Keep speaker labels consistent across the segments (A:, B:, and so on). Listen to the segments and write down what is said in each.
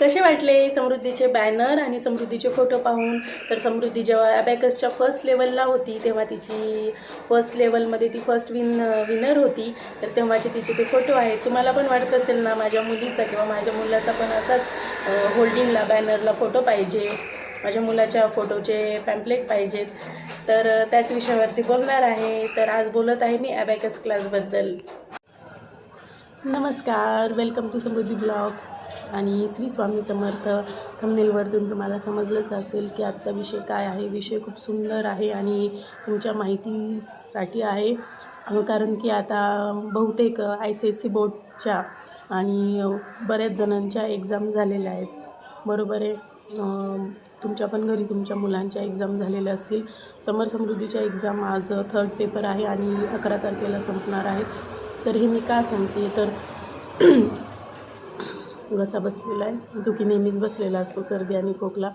A: कसे वाटले समृद्धीचे बॅनर आणि समृद्धीचे फोटो पाहून? तर समृद्धी जेव्हा ॲबॅकसच्या फर्स्ट लेवलला होती तेव्हा तिची फर्स्ट लेवलमध्ये ती फर्स्ट विन विनर होती. तर तेव्हाचे तिचे ते फोटो आहेत. तुम्हाला पण वाटत असेल ना माझ्या मुलीचा किंवा माझ्या मुलाचा पण असाच होल्डिंगला बॅनरला फोटो पाहिजे. माझ्या मुलाच्या फोटोचे पॅम्पलेट पाहिजेत. तर त्याच विषयावरती बोलणार आहे. तर आज बोलत आहे मी ॲबॅकस क्लासबद्दल नमस्कार. वेलकम टू समृद्धी ब्लॉग आणि श्री स्वामी समर्थ थंबनेलवरतून तुम्हाला समजलंच असेल की आजचा विषय काय आहे. विषय खूप सुंदर आहे आणि तुमच्या माहितीसाठी आहे. कारण की आता बहुतेक आय सी एस सी बोर्डच्या आणि बऱ्याच जणांच्या एक्झाम झालेल्या आहेत. बरोबर आहे? तुमच्या पण घरी तुमच्या मुलांच्या एक्झाम झालेल्या असतील. समर समृद्धीच्या एक्झाम आज थर्ड पेपर आहे आणि अकरा तारखेला संपणार आहेत. तर हे मी का सांगते? तर घसा बसलेला आहे. जो की नेहमीच बसलेला असतो सर्दी आणि खोकला.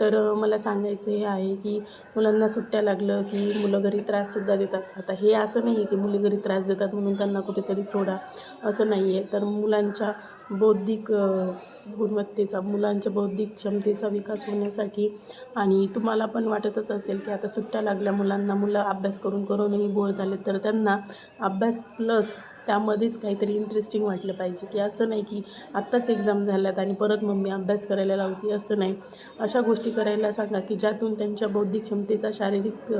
A: तर मला सांगायचं हे आहे की मुलांना सुट्ट्या लागलं की मुलं घरी त्राससुद्धा देतात. आता हे असं नाही आहे की मुली घरी त्रास देतात म्हणून त्यांना कुठेतरी सोडा असं नाही आहे तर मुलांच्या बौद्धिक गुणवत्तेचा मुलांच्या बौद्धिक क्षमतेचा विकास होण्यासाठी आणि तुम्हाला पण वाटतच असेल की आता सुट्ट्या लागल्या मुलांना मुलं अभ्यास करून करूनही बोर झाले तर त्यांना अभ्यास प्लस त्यामध्येच काहीतरी इंटरेस्टिंग वाटलं पाहिजे की असं नाही की आत्ताच एक्झाम झाल्यात आणि परत मम्मी अभ्यास करायला लावते असं नाही. अशा गोष्टी करायला सांगा की ज्यातून त्यांच्या बौद्धिक क्षमतेचा शारीरिक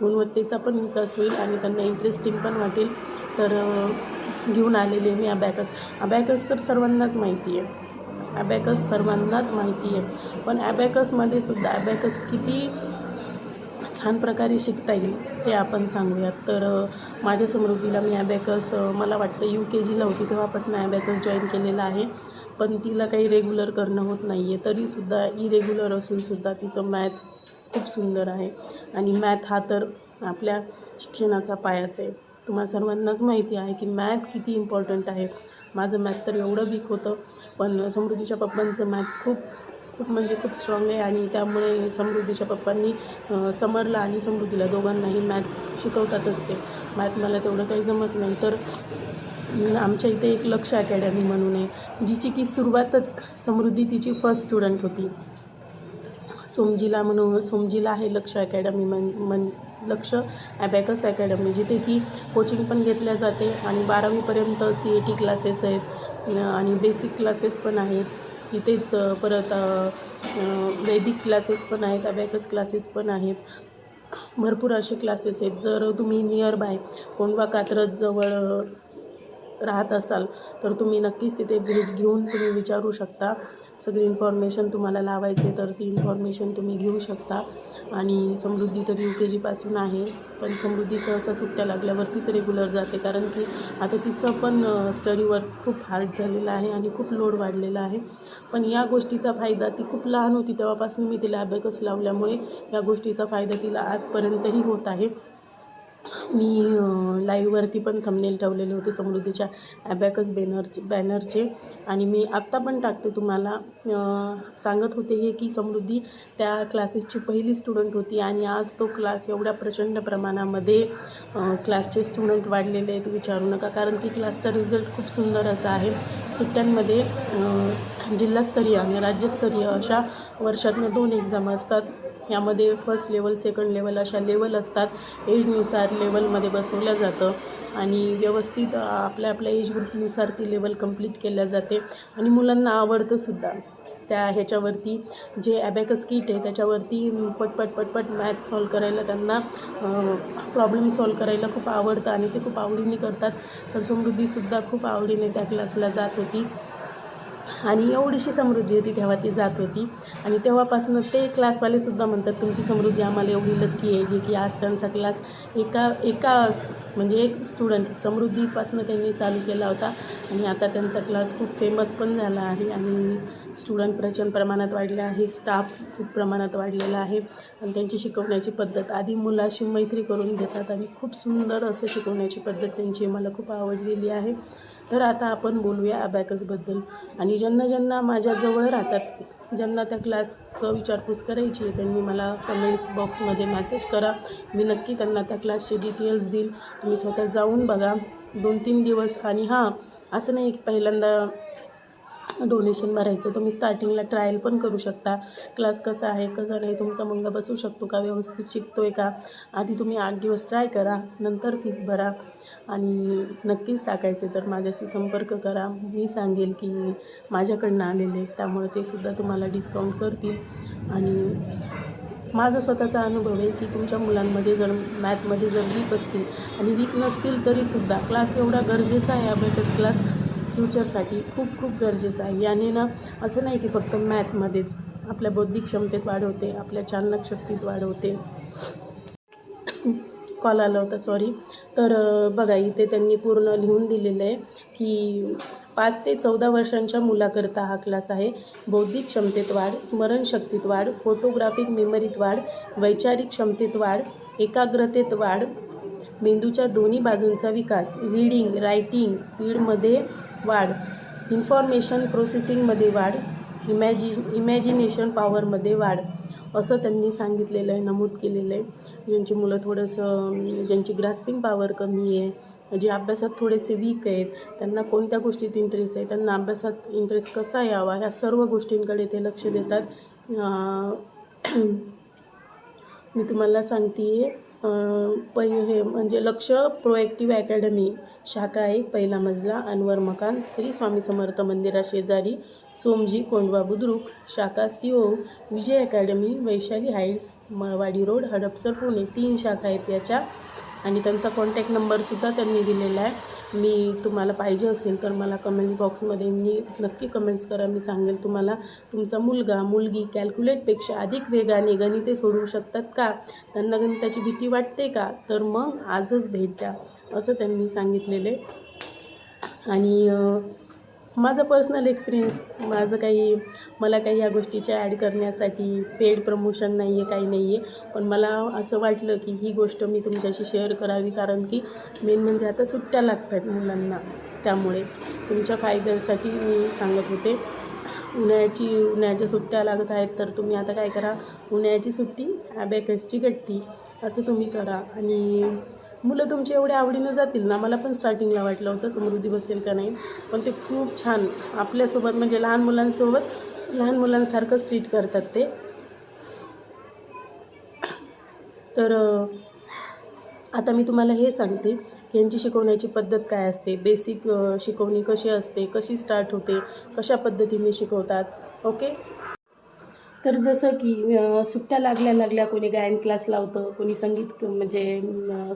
A: गुणवत्तेचा पण विकास होईल आणि त्यांना इंटरेस्टिंग पण वाटेल. तर घेऊन आलेले मी अबॅकस अबॅकस तर सर्वांनाच माहिती आहे. ॲबॅकस सर्वांनाच माहिती आहे. पण ॲबॅकसमध्ये सुद्धा ॲबॅकस किती छान प्रकारे शिकता येईल ते आपण सांगूयात. तर माझ्या समृद्धीला मी ॲबॅकस मला वाटतं यू के जीला होती तेव्हापासून ॲबॅकस जॉईन केलेला आहे. पण तिला काही रेग्युलर करणं होत नाही आहे तरीसुद्धा इरेग्युलर असूनसुद्धा तिचं मॅथ खूप सुंदर आहे. आणि मॅथ हा तर आपल्या शिक्षणाचा पायाच आहे. तुम्हाला सर्वांनाच माहिती आहे की मॅथ किती इम्पॉर्टंट आहे. माझं मॅथ तर एवढं वीक होतं पण समृद्धीच्या पप्पांचं मॅथ खूप खूप म्हणजे खूप स्ट्रॉंग आहे. आणि त्यामुळे समृद्धीच्या पप्पांनी समरला आणि समृद्धीला दोघांनाही मॅथ शिकवतात असते मॅथ मला तेवढं काही जमत नाही. तर आमच्या इथे एक लक्ष अकॅडमी म्हणून आहे जिची की सुरुवातच समृद्धी तिची फर्स्ट स्टुडंट होती. सोमजीला म्हणून सोमजीला आहे लक्ष अकॅडमी मन मन लक्ष ॲबॅकस अकॅडमी जिथे की कोचिंग पण घेतल्या जाते आणि बारावीपर्यंत सी ए टी क्लासेस आहेत आणि बेसिक क्लासेस पण आहेत. तिथेच परत वैदिक क्लासेस पण आहेत अबॅकस क्लासेस पण आहेत. भरपूर असे क्लासेस आहेत. जर तुम्ही नियर बाय कोंडवा कात्रज जवळ राहत असाल तर तुम्ही नक्कीच तिथे भेट घेऊन तुम्ही विचारू शकता. सगळी इन्फॉर्मेशन तुम्हाला लावायचे तर ती इन्फॉर्मेशन तुम्ही घेऊ शकता. आणि समृद्धी तर यू के जीपासून आहे पण समृद्धी सहसा सुट्ट्या लागल्यावरतीच रेग्युलर जाते. कारण की आता तिचं पण स्टडी वर्क खूप हार्ड झालेलं आहे आणि खूप लोड वाढलेला आहे. पण या गोष्टीचा फायदा ती खूप लहान होती तेव्हापासून मी तिला अभ्याकच लावल्यामुळे या गोष्टीचा फायदा तिला आजपर्यंतही होत आहे. मी लाईव्हवरती पण थंबनेल ठेवलेले होते समृद्धीच्या ॲबॅकस बॅनरचे बॅनरचे आणि मी आत्ता पण टाकते तुम्हाला. सांगत होते हे की समृद्धी त्या क्लासेसची पहिली स्टुडंट होती आणि आज तो क्लास एवढ्या प्रचंड प्रमाणामध्ये क्लासचे स्टुडंट वाढलेले आहेत विचारू नका. कारण की क्लासचा रिझल्ट खूप सुंदर असा आहे. सुट्ट्यांमध्ये जिल्हास्तरीय आणि राज्यस्तरीय अशा वर्षातनं दोन एक्झाम असतात. यामध्ये फर्स्ट लेवल सेकंड लेवल अशा लेवल असतात. एजनुसार लेवलमध्ये बसवलं जातं. आणि व्यवस्थित आपल्या आपल्या एज ग्रुपनुसार ती लेवल कंप्लीट केल्या जाते. आणि मुलांना आवडतंसुद्धा त्या ह्याच्यावरती. जे ॲबॅकस किट आहे त्याच्यावरती पटपट पटपट मॅथ सॉल्व करायला त्यांना प्रॉब्लेम सॉल्व करायला खूप आवडतं. आणि ते खूप आवडीने करतात. तर समृद्धीसुद्धा खूप आवडीने त्या क्लासला जात होती. आणि एवढीशी समृद्धी होती तेव्हा ती जात होती. आणि तेव्हापासून ते क्लासवालेसुद्धा म्हणतात तुमची समृद्धी आम्हाला एवढी नक्की आहे जे की आज त्यांचा क्लास एका एका म्हणजे एक स्टुडंट समृद्धीपासून त्यांनी चालू केला होता. आणि आता त्यांचा क्लास खूप फेमस पण झाला आहे आणि स्टुडंट प्रचंड प्रमाणात वाढले आहे स्टाफ खूप प्रमाणात वाढलेला आहे. आणि त्यांची शिकवण्याची पद्धत आधी मुलाशी मैत्री करून घेतात आणि खूप सुंदर असं शिकवण्याची पद्धत त्यांची मला खूप आवडलेली आहे. तर आता आपण बोलूया अबॅकसबद्दल आणि ज्यांना ज्यांना माझ्याजवळ राहतात ज्यांना त्या क्लासचं विचारपूस करायची आहे त्यांनी मला कमेंट्स बॉक्समध्ये मॅसेज करा. मी नक्की त्यांना त्या क्लासचे डिटेल्स देईल. तुम्ही स्वतः जाऊन बघा. दोन तीन दिवस आणि हां असं नाही की पहिल्यांदा डोनेशन भरायचं तुम्ही स्टार्टिंगला ट्रायल पण करू शकता. क्लास कसा आहे कसं नाही तुमचा मुलगा बसू शकतो का व्यवस्थित शिकतो आहे का? आधी तुम्ही आठ दिवस ट्राय करा नंतर फीस भरा. आणि नक्कीच टाकायचे तर माझ्याशी संपर्क करा. मी सांगेल की माझ्याकडनं आलेले त्यामुळे ते सुद्धा तुम्हाला डिस्काउंट करतील. आणि माझा स्वतःचा अनुभव आहे की तुमच्या मुलांमध्ये जर मॅथमध्ये जर वीक असतील आणि वीक नसतील तरीसुद्धा क्लास एवढा गरजेचा आहे अभ्यास क्लास फ्युचरसाठी खूप खूप गरजेचं आहे. याने ना असं नाही की फक्त मॅथमध्येच आपल्या बौद्धिक क्षमतेत वाढ होते आपल्या चालनक शक्तीत वाढ होते. कॉल आला होता सॉरी तर बघा इथे त्यांनी पूर्ण लिहून दिलेलं आहे की पाच ते चौदा वर्षांच्या मुलाकरता हा क्लास आहे. बौद्धिक क्षमतेत वाढ स्मरणशक्तीत वाढ फोटोग्राफिक मेमरीत वाढ वैचारिक क्षमतेत वाढ एकाग्रतेत वाढ मेंदूच्या दोन्ही बाजूंचा विकास रीडिंग रायटिंग स्पीडमध्ये वाढ इन्फॉर्मेशन प्रोसेसिंगमध्ये वाढ इमॅजि इमॅजिनेशन पॉवरमध्ये वाढ. असं त्यांनी सांगितलेलं आहे नमूद केलेलं आहे. ज्यांची मुलं थोडंसं ज्यांची ग्रास्पिंग पॉवर कमी आहे जे अभ्यासात थोडेसे वीक आहेत त्यांना कोणत्या गोष्टीत इंटरेस्ट आहे त्यांना अभ्यासात इंटरेस्ट कसा यावा ह्या सर्व गोष्टींकडे ते लक्ष देतात. मी तुम्हाला सांगते आहे पै हे म्हणजे लक्ष प्रोएक्टिव्ह अकॅडमी शाखा एक पहिला मजला अनवर मकान श्री स्वामी समर्थ मंदिरा शेजारी सोमजी कोंडवा बुद्रुक शाखा C O Vijay academy Vaishali heights Malwadi road Hadapsar Pune तीन शाखा आहेत याच्या आणि त्यांचा कॉन्टॅक्ट नंबरसुद्धा त्यांनी दिलेला आहे. मी तुम्हाला पाहिजे असेल तर मला कमेंट बॉक्समध्ये मी नक्की कमेंट्स करा. मी सांगेल तुम्हाला तुमचा मुलगा मुलगी कॅल्क्युलेटपेक्षा अधिक वेगाने गणिते सोडवू शकतात का? त्यांना गणिताची भीती वाटते का? तर मग आजच भेट द्या असं त्यांनी सांगितलेले आणि माझा पर्सनल एक्सपिरियन्स माझं काही मला काही या गोष्टीच्या ॲड करण्यासाठी पेड प्रमोशन नाही आहे काही नाही आहे पण मला असं वाटलं की ही गोष्ट मी तुमच्याशी शेअर करावी कारण की मेन म्हणजे आता सुट्ट्या लागत आहेत मुलांना. त्यामुळे तुमच्या फायद्यासाठी मी सांगत होते. उन्हाळ्याची उन्हाळ्याच्या सुट्ट्या लागत आहेत तर तुम्ही आता काय करा? उन्हाळ्याची सुट्टी ॲबॅकसची गट्टी असं तुम्ही करा. आणि मुलं तुमच्या एवढ्या आवडीनं जातील ना मला पण स्टार्टिंगला वाटलं होतं समृद्धी बसेल का नाही. पण ते खूप छान आपल्यासोबत म्हणजे लहान मुलांसोबत लहान मुलांसारखंच ट्रीट करतात ते. तर आता मी तुम्हाला हे सांगते की यांची शिकवण्याची पद्धत काय असते बेसिक शिकवणी कशी असते कशी स्टार्ट होते कशा पद्धतीने शिकवतात ओके तर जसं की सुट्ट्या लागल्या लागल्या कोणी गायन क्लास लावतं कोणी संगीत म्हणजे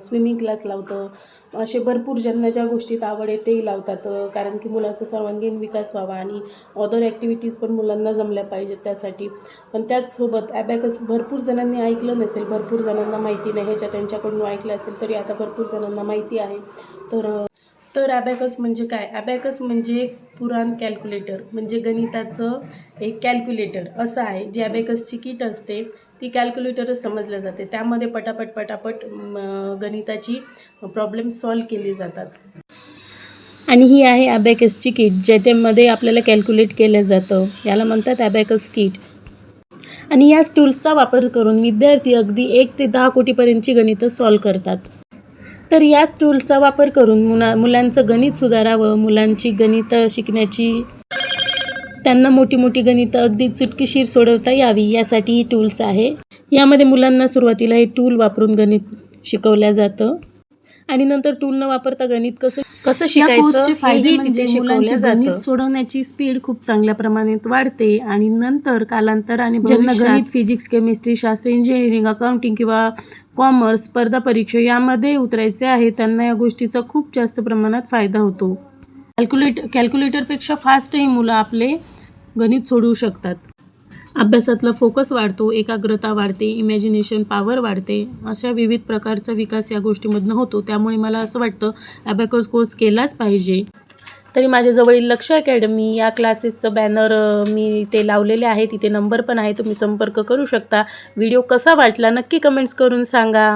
A: स्विमिंग क्लास लावतं. असे भरपूर ज्यांना ज्या गोष्टीत आवड आहे तेही लावतात कारण की मुलाचा सर्वांगीण विकास व्हावा आणि अदर ॲक्टिव्हिटीज पण मुलांना जमल्या पाहिजेत त्यासाठी. पण त्याचसोबत ॲबॅकस भरपूर जणांनी ऐकलं नसेल भरपूर जणांना माहिती नाही ह्याच्या त्यांच्याकडून ऐकलं असेल तरी आता भरपूर जणांना माहिती आहे. तर तर ॲबॅकस म्हणजे काय? ॲबॅकस म्हणजे एक पुराण कॅल्क्युलेटर म्हणजे गणिताचं एक कॅल्क्युलेटर असं आहे जी ॲबॅकसची किट असते ती कॅल्क्युलेटरच समजल्या जाते. त्यामध्ये पटापट पटापट गणिताची प्रॉब्लेम सॉल्व केली जातात. आणि ही आहे ॲबॅकसची किट ज्याच्यामध्ये आपल्याला कॅल्क्युलेट केलं जातं. याला म्हणतात ॲबॅकस किट. आणि याच टूल्सचा वापर करून विद्यार्थी अगदी एक ते दहा कोटीपर्यंतची गणितं सॉल्व करतात. तर याच टूलचा वापर करून मुला मुलांचं गणित सुधारावं मुलांची गणितं शिकण्याची त्यांना मोठी मोठी गणितं अगदी चुटकीशीर सोडवता यावी यासाठी ही टूल्स आहे. यामध्ये मुलांना सुरुवातीला हे टूल वापरून गणित शिकवलं जातं. आणि नंतर टूल न वापरता गणित कसं कसं शिकायचं?
B: फायदे म्हणजे
A: तिथे शिकवलं
B: मुलांचे
A: जातं.
B: गणित
A: सोडवण्याची स्पीड खूप चांगल्या प्रमाणात वाढते आणि नंतर कालांतराने
B: ज्यांना गणित
A: फिजिक्स केमिस्ट्री शास्त्र इंजिनिअरिंग अकाउंटिंग किंवा कॉमर्स स्पर्धा परीक्षा यामध्ये उतरायचे आहे त्यांना या गोष्टीचा खूप जास्त प्रमाणात फायदा होतो. कॅल्क्युलेट कॅल्क्युलेटरपेक्षा फास्टही मुलं आपले गणित सोडवू शकतात. अभ्यासातला फोकस वाढतो एकाग्रता वाढते इमॅजिनेशन पॉवर वाढते. अशा विविध प्रकारचा विकास या गोष्टीमधनं होतो. त्यामुळे मला असं वाटतं ॲबॅकस कोर्स केलाच पाहिजे. तरी माझ्याजवळील लक्ष अकॅडमी या क्लासेसचं बॅनर मी ते लावलेले आहे. तिथे नंबर पण आहे. तुम्ही संपर्क करू शकता. व्हिडिओ कसा वाटला नक्की कमेंट्स करून सांगा.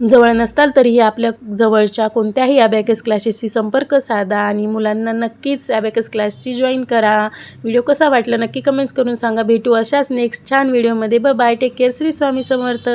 A: जवळ नसताल तरीही आपल्या जवळच्या कोणत्याही ॲबॅकस क्लासेसशी संपर्क साधा आणि मुलांना नक्कीच ॲबॅकस क्लासची जॉईन करा. व्हिडिओ कसा वाटला नक्की कमेंट्स करून सांगा. भेटू अशाच नेक्स्ट छान व्हिडिओमध्ये ब bye take care Shri Swami Samarth.